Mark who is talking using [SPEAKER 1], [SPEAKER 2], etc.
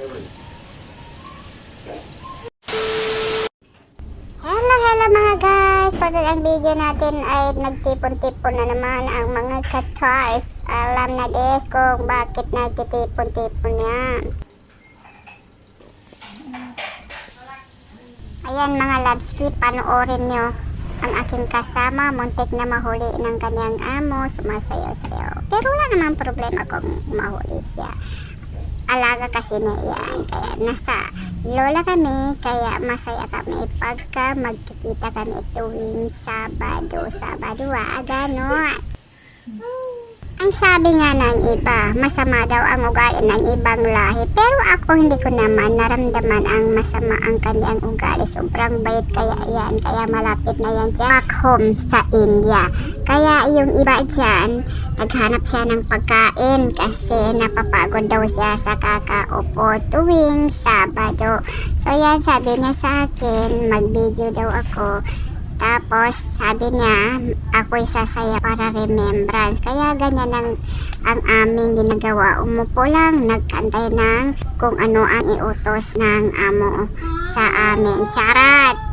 [SPEAKER 1] Hello, hello mga guys! For ang video natin ay nagtipon-tipon na naman ang mga katars. Alam na guys kung bakit nagtitipon-tipon yan. Ayan mga labski, panoorin nyo ang aking kasama, muntik na mahuli ng kanyang amo, sumasayaw-sayaw. Pero wala namang problema kung mahuli siya. Alaga kasi na yan, kaya nasa lola kami, kaya masaya kami pagka magkikita kami tuwing Sabado, Sabado, ah, ganon. Ang sabi nga ng iba, masama daw ang ugali ng ibang lahi. Pero ako hindi ko naman naramdaman ang masama ang kanyang ugali. Sobrang bait kaya yan. Kaya malapit na yan siya back home sa India. Kaya yung iba dyan, naghanap siya ng pagkain kasi napapagod daw siya sa kakaupo tuwing Sabado. So yan, sabi niya sa akin, mag-video daw ako. Tapos, sabi niya, ako'y sasaya para remembrance. Kaya ganyan ang, ang aming ginagawa. Umupo lang, nagkantay ng kung ano ang iutos ng amo sa amin. Charat!